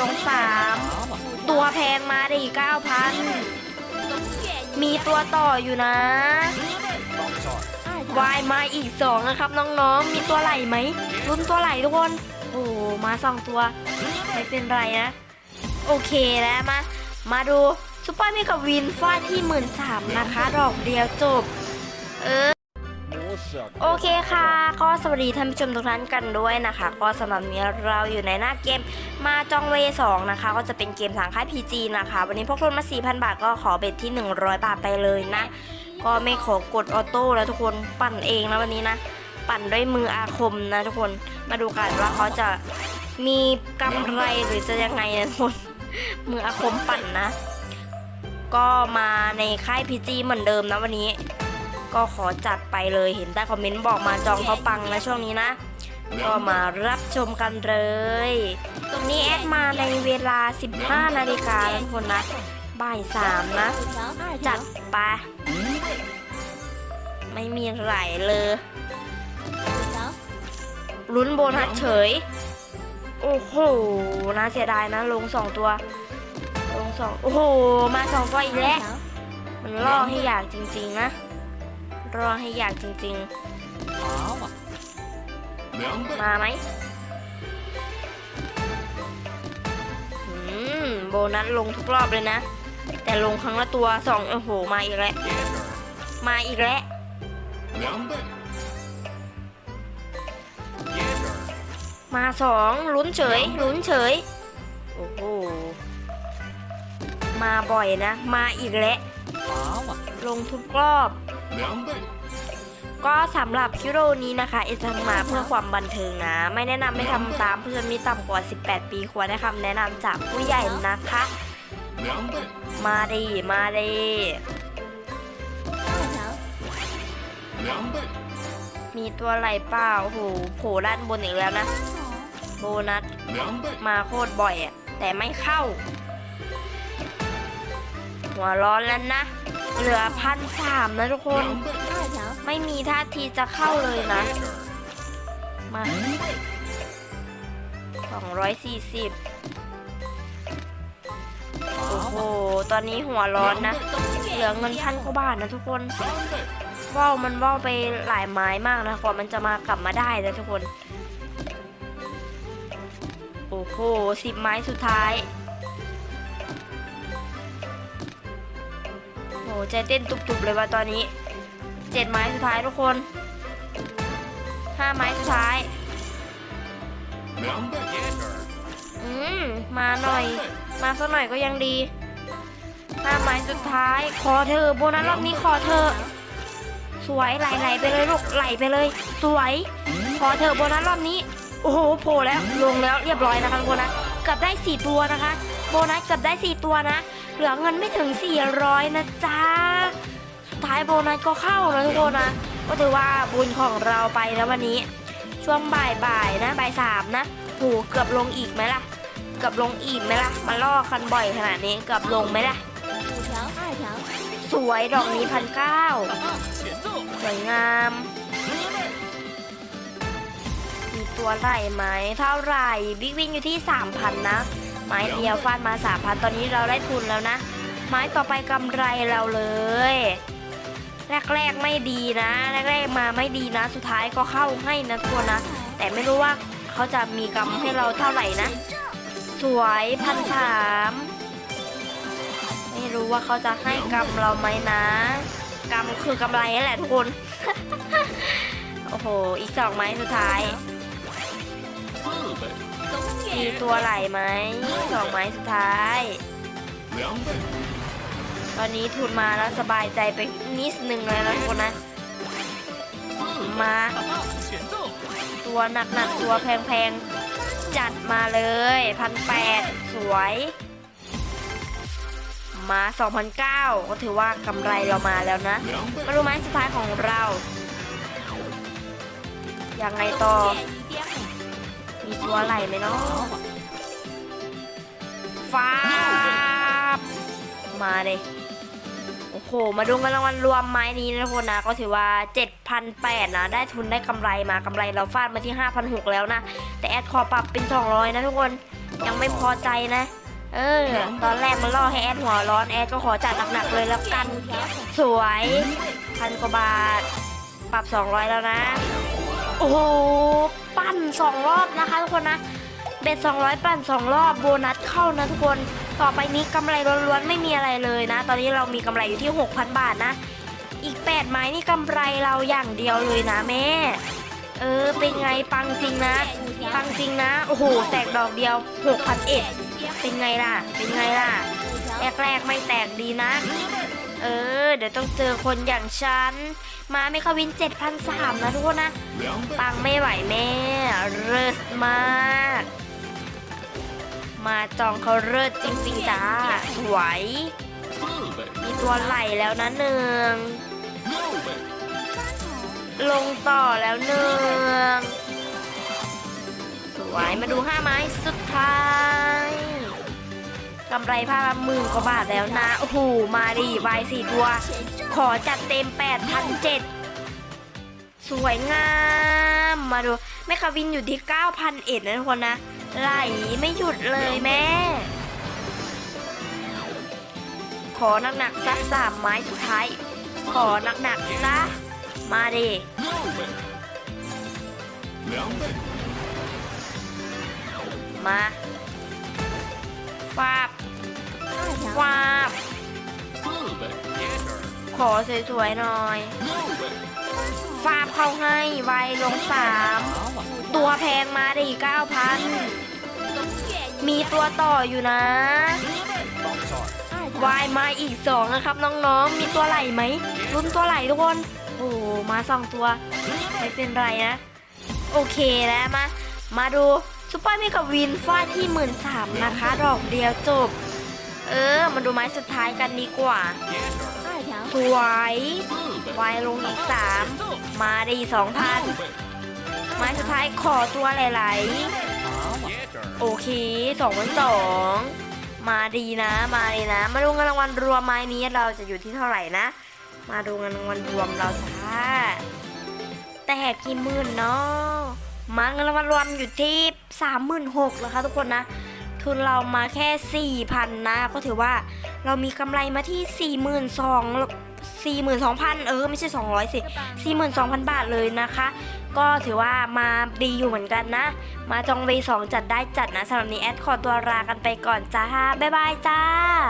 ลงสามตัวแพงมาดิเก้าพันมีตัวต่ออยู่นะวายมาอีกสองนะครับน้องๆ มีตัวไหลไหมรุ่นตัวไหลทุกคน โอ้โหมาสองตัว ไม่เป็นไรนะ โอเคแล้วมา มาดูซุปเปอร์เมกะวินฟาดที่หมื่นสามนะคะ ดอกเดียวจบ เออ โอเคค่ะ ก็สวัสดีท่านผู้ชมทุกท่านกันด้วยนะคะ ก็สำหรับนี้เราอยู่ในหน้าเกมมาจองเวสองนะคะ ก็จะเป็นเกมทางค่าย PG นะคะ วันนี้พกทุนมา 4,000 บาท ก็ขอเบ็ดที่ 100 บาทไปเลยนะ ก็ไม่ขอกดออโต้แล้วทุกคนปั่นเองนะวันนี้นะ ปั่นด้วยมืออาคมนะทุกคนมาดูกันว่าเขาจะมีกำไรหรือจะยังไงนะทุกคนมืออาคมปั่นนะ ก็มาในค่าย PG เหมือนเดิมนะวันนี้ ก็ขอจัดไปเลยเห็นใต้คอมเมนต์บอกมาจองเขาปังนะช่วงนี้นะ ก็มารับชมกันเลย ตรงนี้แอดมาในเวลา 15 นาฬิกาทุกคนนะบ่ายสามนะ จัดไปไม่มีไหลเลยลุ้นโบนัสเฉย โอ้โหน่าเสียดายนะ ลงสองตัว ลงสองโอ้โห มาสองตัวอีกแล้ว มันล่อให้อยากจริง ๆ นะ รอให้อยากจริงๆ มาไหมอืมโบนัสลงทุกรอบเลยนะ แต่ลงครั้งละตัวสองโอ้โห มาอีกแล้ว มาอีกแล้วมาสองลุ้นเฉยลุ้นเฉย โอ้โห มาบ่อยนะ มาอีกแล้วลงทุกรอบ ก็สำหรับคิโรนี้นะคะเอจะมาเพื่อความบันเทิงนะ ไม่แนะนำไม่ทำตามเพื่อนมีต่ำกว่า 18 ปีควรได้คำแนะนำจากผู้ใหญ่นะคะ มาดีมาดีมีตัวไหลเปล่าโอ้โหโผล่ด้านบนอีกแล้วนะ โบนัส มาโคตรบ่อยอะแต่ไม่เข้า หัวร้อนแล้วนะ เหลือพันสามนะทุกคน ไม่มีท่าทีจะเข้าเลยนะ มา240โอ้โห ตอนนี้หัวร้อนนะ เหลือเงินพันกว่าบาทนะทุกคนว่าวมันว่าวไปหลายไม้มากนะกว่ามันจะมากลับมาได้นะทุกคน โอ้โหสิบไม้สุดท้าย ใจเต้นตุบๆเลยว่าตอนนี้เจ็ดไม้สุดท้ายทุกคนห้าไม้สุดท้ายอืมมาหน่อย มาสักหน่อยก็ยังดีห้าไม้สุดท้ายขอเธอโบนัสรอบนี้ขอเธอ สวยไหลไหลไปเลยลูกไหลไปเลย สวยขอเธอโบนัสรอบนี้โอ้โหโผล่แล้วลงแล้วเรียบร้อยนะคะทุกคนนะเกือบได้สี่ตัวนะคะ โบนัสเกือบได้สี่ตัวนะ เหลือเงินไม่ถึง 400 นะจ๊ะ สุดท้ายโบนัสก็เข้านะทุกคนนะ ก็ถือว่าบุญของเราไปนะวันนี้ ช่วงบ่ายๆนะบ่ายสามนะโหเกือบลงอีกไหมล่ะ เกือบลงอีกไหมล่ะ มาล่อคันบ่อยขนาดนี้เกือบลงไหมล่ะ สวยดอกนี้พันเก้าสวยงาม มีตัวไหลไหมเท่าไหร่บิ๊กวินอยู่ที่ 3,000 นะ ไม้เดียวฟาดมา3,000ตอนนี้เราได้ทุนแล้วนะ ไม้ต่อไปกำไรเราเลย แรกๆไม่ดีนะ แรกๆมาไม่ดีนะ สุดท้ายก็เข้าให้นะทุกคนนะ แต่ไม่รู้ว่าเขาจะมีกำให้เราเท่าไหร่นะ สวยพันสามไม่รู้ว่าเขาจะให้กำเราไหมนะกำคือกำไรนั่นแหละทุกคน โอ้โห อีกสองไม้สุดท้าย มีตัวไหลไหมสองไม้สุดท้าย ตอนนี้ทุนมาแล้วสบายใจไปนิดนึงเลยนะทุกคนนะ มา ตัวหนักๆตัวแพงๆ จัดมาเลยพันแปดสวย มา2,009ก็ถือว่ากำไรเรามาแล้วนะ มาดูไม้สุดท้ายของเรายังไงต่อ มีตัวไหลไหมเนาะฟ้ามาเลยโอ้โห มาดูเงินรางวัลรวมไม้นี้นะทุกคนนะ ก็ถือว่า 7,800 นะ ได้ทุนได้กำไรมากำไรเราฟาดมาที่ 5,600 แล้วนะ แต่แอดขอปรับเป็น 200 นะทุกคน ยังไม่พอใจนะ เออ ตอนแรกมันล่อให้แอดหัวร้อน แอดก็ขอจัดหนักๆเลยแล้วกัน สวยพันกว่าบาท ปรับ 200 แล้วนะ โอ้โหปั้น2 รอบนะคะทุกคนนะ เบ็ด 200 ปั่น 2 รอบโบนัสเข้านะทุกคน ต่อไปนี้กำไรล้วนๆไม่มีอะไรเลยนะ ตอนนี้เรามีกำไรอยู่ที่ 6,000 บาทนะ อีก 8 ไม้นี่กำไรเราอย่างเดียวเลยนะแม่ เออ เป็นไงปังจริงนะ ปังจริงนะ โอ้โห แตกดอกเดียว 6,000เอ็ดเป็นไงล่ะ เป็นไงล่ะ แรกๆไม่แตกดีนะ เดี๋ยวต้องเจอคนอย่างฉัน มาไม่คาวิน 7,300นะทุกคนนะ ปังไม่ไหวแม่ เลิศมาก มาจองเขาเลิศจริงๆจ้า สวย มีตัวไหลแล้วนะหนึ่ง ลงต่อแล้วหนึ่ง สวย มาดูห้าไม้สุดท้าย กำไรผ้าหมื่นกว่าบาทแล้วนะ โอ้โห มาดิวายสี่ตัว ขอจัดเต็ม8,700 สวยงาม มาดู แม่คาวินอยู่ที่ 9,000เอ็ดนะทุกคนนะ ไหลไม่หยุดเลยแม่ ขอหนักๆสักสามไม้สุดท้าย ขอหนักๆซะมาดิมาฟาบ ฟาบขอสวยๆหน่อย ฟาบเข้าให้ไวลงสามตัวแพงมาดิเก้าพันมีตัวต่ออยู่นะวายมาอีกสองนะครับน้องๆ มีตัวไหลไหมลุ้นตัวไหลทุกคน โอ้มาสองตัว ไม่เป็นไรนะ โอเคแล้วมา มาดูซุปเปอร์เมกาวินฟาดที่หมื่นสามนะคะ ดอกเดียวจบ เออ มาดูไม้สุดท้ายกันดีกว่า สวยวายลงอีกสามมาดีสองพันไม้สุดท้ายขอตัวไหลๆโอเคสองพันสองมาดีนะมาดีนะ มาดูเงินรางวัลรวมไม้นี้เราจะอยู่ที่เท่าไหร่นะ มาดูเงินรางวัลรวมเราจ้าแต่แหกกี่หมื่นเนาะมาเงินรางวัลรวมอยู่ที่สามหมื่นหกแล้วค่ะทุกคนนะ ทุนเรามาแค่สี่พันนะ ก็ถือว่าเรามีกำไรมาที่สี่หมื่นสองสี่หมื่นสองพันเออ ไม่ใช่สองร้อยสิสี่หมื่นสองพันบาทเลยนะคะ ก็ถือว่ามาดีอยู่เหมือนกันนะ มาจอง V2 จัดได้จัดนะสำหรับนี้แอดขอตัวลากันไปก่อนจ้า บ๊ายบายจ้า